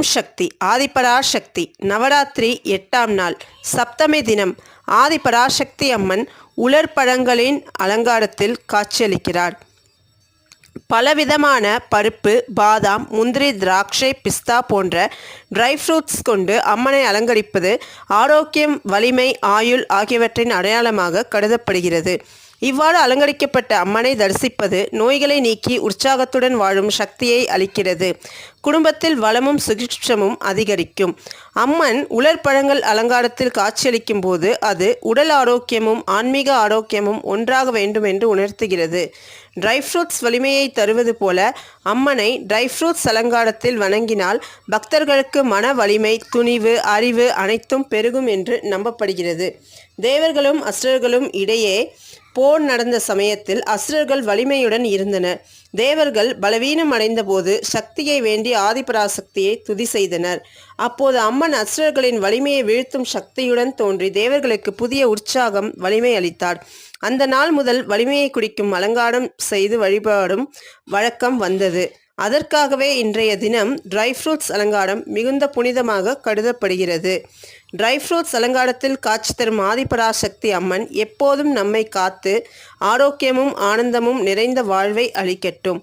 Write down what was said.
ஓம் சக்தி ஆதிபராசக்தி நவராத்திரி எட்டாம் நாள் சப்தமி தினம். ஆதிபராசக்தி அம்மன் உலர்பழங்களின் அலங்காரத்தில் காட்சியளிக்கிறார். பலவிதமான பருப்பு பாதாம் முந்திரி திராட்சை பிஸ்தா போன்ற ட்ரை ஃப்ரூட்ஸ் கொண்டு அம்மனை அலங்கரிப்பது ஆரோக்கியம் வலிமை ஆயுள் ஆகியவற்றின் அடையாளமாக கருதப்படுகிறது. இவ்வாறு அலங்கரிக்கப்பட்ட அம்மனை தரிசிப்பது நோய்களை நீக்கி உற்சாகத்துடன் வாழும் சக்தியை அளிக்கிறது. குடும்பத்தில் வளமும் சுகிட்சமும் அதிகரிக்கும். அம்மன் உலர்பழங்கள் அலங்காரத்தில் காட்சியளிக்கும் போது அது உடல் ஆரோக்கியமும் ஆன்மீக ஆரோக்கியமும் ஒன்றாக வேண்டும் என்று உணர்த்துகிறது. ட்ரை ஃப்ரூட்ஸ் வலிமையை தருவது போல அம்மனை ட்ரை ஃப்ரூட்ஸ் அலங்காரத்தில் வணங்கினால் பக்தர்களுக்கு மன வலிமை துணிவு அறிவு அனைத்தும் பெருகும் என்று நம்பப்படுகிறது. தேவர்களும் அஸ்டர்களும் இடையே போர் நடந்த சமயத்தில் அசுரர்கள் வலிமையுடன் இருந்தனர் தேவர்கள் பலவீனம் அடைந்தபோது சக்தியை வேண்டி ஆதிபராசக்தியை துதி செய்தனர். அப்போது அம்மன் அசுரர்களின் வலிமையை வீழ்த்தும் சக்தியுடன் தோன்றி தேவர்களுக்கு புதிய உற்சாகம் வலிமை அளித்தார். அந்த நாள் முதல் வலிமையை குடிக்கும் அலங்காரம் செய்து வழிபாடும் வழக்கம் வந்தது. அதற்காகவே இன்றைய தினம் ட்ரை ஃப்ரூட்ஸ் அலங்காரம் மிகுந்த புனிதமாக கருதப்படுகிறது. ட்ரை ஃப்ரூட்ஸ் அலங்காரத்தில் காட்சி தரும் ஆதிபராசக்தி அம்மன் எப்போதும் நம்மை காத்து ஆரோக்கியமும் ஆனந்தமும் நிறைந்த வாழ்வை அளிக்கட்டும்.